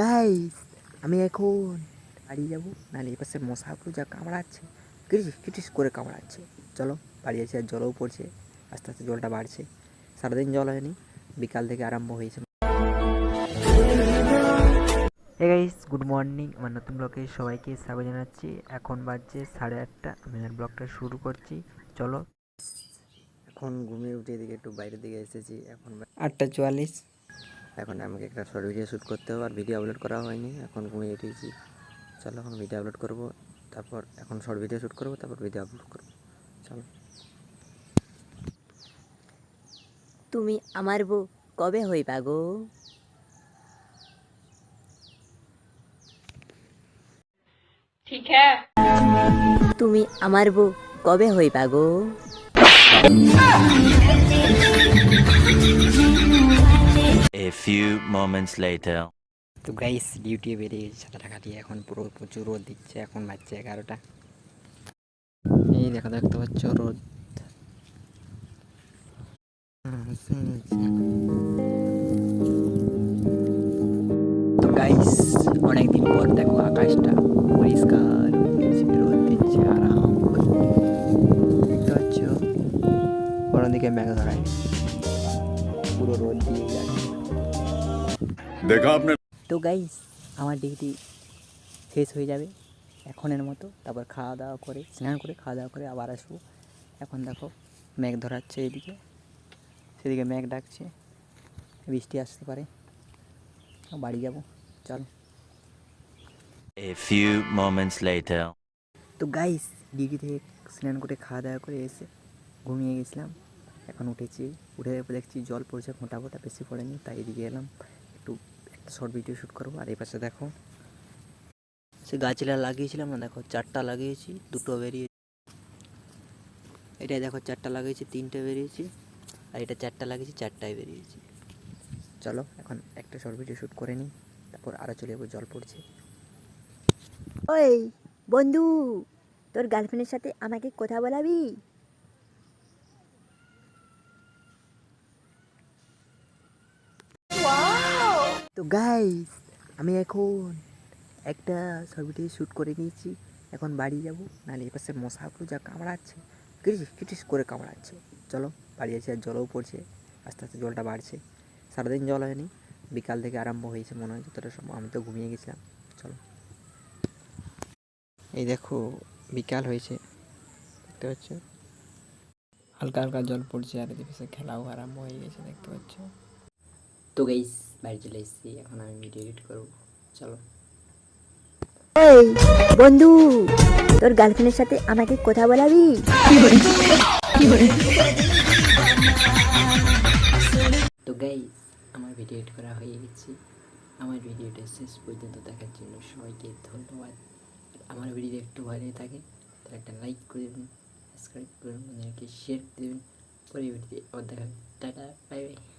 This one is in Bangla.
গাইস আমি এখন বাড়ি যাব। নাহলে এই পাশে মশাগুলো যা কামড়াচ্ছে। কিটিস কিটিস করে কামড়াচ্ছে? চলো বাড়ি আছে আর জলও পড়ছে। আস্তে আস্তে জলটা বাড়ছে। সারাদিন জল হয়নি। বিকাল থেকে আরম্ভ হয়েছে। হে গাইস গুড মর্নিং আমার নতুন ব্লগে সবাইকে স্বাগত জানাচ্ছি। এখন বাজছে সাড়ে আটটা। আমি আর ব্লগটা শুরু করছি। চলো। এখন ঘুমিয়ে উঠে এদিকে একটু বাইরের দিকে এসেছি। এখন আটটা চুয়াল্লিশ। এখন আমাকে একটা শর্ট ভিডিও শ্যুট করতে হবে আর ভিডিও আপলোড করা হয়নি। এখন ঘুমিয়ে উঠেছি। চলো এখন ভিডিও আপলোড করব তারপর এখন শর্ট ভিডিও শ্যুট করব তারপর ভিডিও আপলোড করব। চলো। তুমি আমার বউ কবে হই পাগো ঠিক। তুমি আমার বউ কবে হইবা পাগো A few moments later. তো গাইস ডিউটি বেরিয়ে গেছি সাতটা কাটিয়ে এখন পুরো প্রচুর রোদ দিচ্ছে, এখন বাজছে এগারোটা। এই দেখো, দেখতে পাচ্ছ রোদ। তো গাইস অনেকদিন পর দেখো আকাশটা পরিষ্কার রোদ দিচ্ছে, আরাম। দেখতে পাচ্ছ? কোনো দিকে মেঘ ধরায় পুরো রোদ দিয়ে যাচ্ছে। দেখা আপনার তো গাইস আমার ডিউটি শেষ হয়ে যাবে। এখনের মতো। তারপর খাওয়া দাওয়া করে স্নান করে খাওয়া দাওয়া করে আবার আসব। এখন দেখো মেঘ ধরাচ্ছে এদিকে। সেদিকে মেঘ ডাকছে। বৃষ্টি আসতে পারে। বাড়ি যাব। চল। তো গাইস ডিউটি থেকে স্নান করে খাওয়া দাওয়া করে এসে ঘুমিয়ে গেছিলাম। এখন উঠেছি। উঠে দেখছি জল পড়ছে ফোঁটা ফোঁটা বেশি পড়েনি তাই এদিকে এলাম। একটু একটা শর্ট ভিডিও শ্যুট করব। আর এই পাশে দেখো, সে গাছটা লাগিয়েছিলাম না, দেখো চারটা লাগিয়েছি, দুটো বেরিয়ে এটাই দেখো চারটা লাগিয়েছি, তিনটে বেরিয়েছি, আর এটা চারটা লাগিয়েছি, চারটায় বেরিয়েছি। চলো, এখন একটা শর্ট ভিডিও শ্যুট করে নিই, তারপর আরও চলে যাব, জল পড়ছে। ওই, বন্ধু, তোর গার্লফ্রেন্ডের সাথে আমাকে কথা বলাবি? তো গাইস আমি এখন একটা ছবিটি শ্যুট করে নিয়েছি। এখন বাড়ি যাব, নাহলে এই পাশে মশাগুলো যা কামড়াচ্ছে, কিটিস কিটিস করে কামড়াচ্ছে। চলো, বাড়ি যাচ্ছি আর জলও পড়ছে, আস্তে আস্তে জলটা বাড়ছে। সারাদিন জল হয়নি, বিকাল থেকে আরম্ভ হয়েছে মনে হয় যতটা সময় আমি তো ঘুমিয়ে গেছিলাম। চলো। এই দেখো, বিকাল হয়েছে, দেখতে পাচ্ছ? হালকা হালকা জল পড়ছে আর এদিকে খেলাও আরম্ভ হয়ে গেছে, দেখতে পাচ্ছ? তো গাইস বাড়ি চলে এসেছি এখন আমি ভিডিও এডিট করব। চলো। ওই বন্ধু তোর গার্লফ্রেন্ডের সাথে আমাকে কথা বলাবি? তো গাইস আমার ভিডিও এডিট করা হয়ে গেছে। আমার ভিডিওটা শেষ পর্যন্ত দেখার জন্য সবাইকে ধন্যবাদ। আমার ভিডিও একটু ভালো থাকে তাহলে একটা লাইক করে দেবেন সাবস্ক্রাইব করবেন অন্যকে শেয়ার দেবেন। পরে ভিডিওতে আবার দেখা। Tata bye bye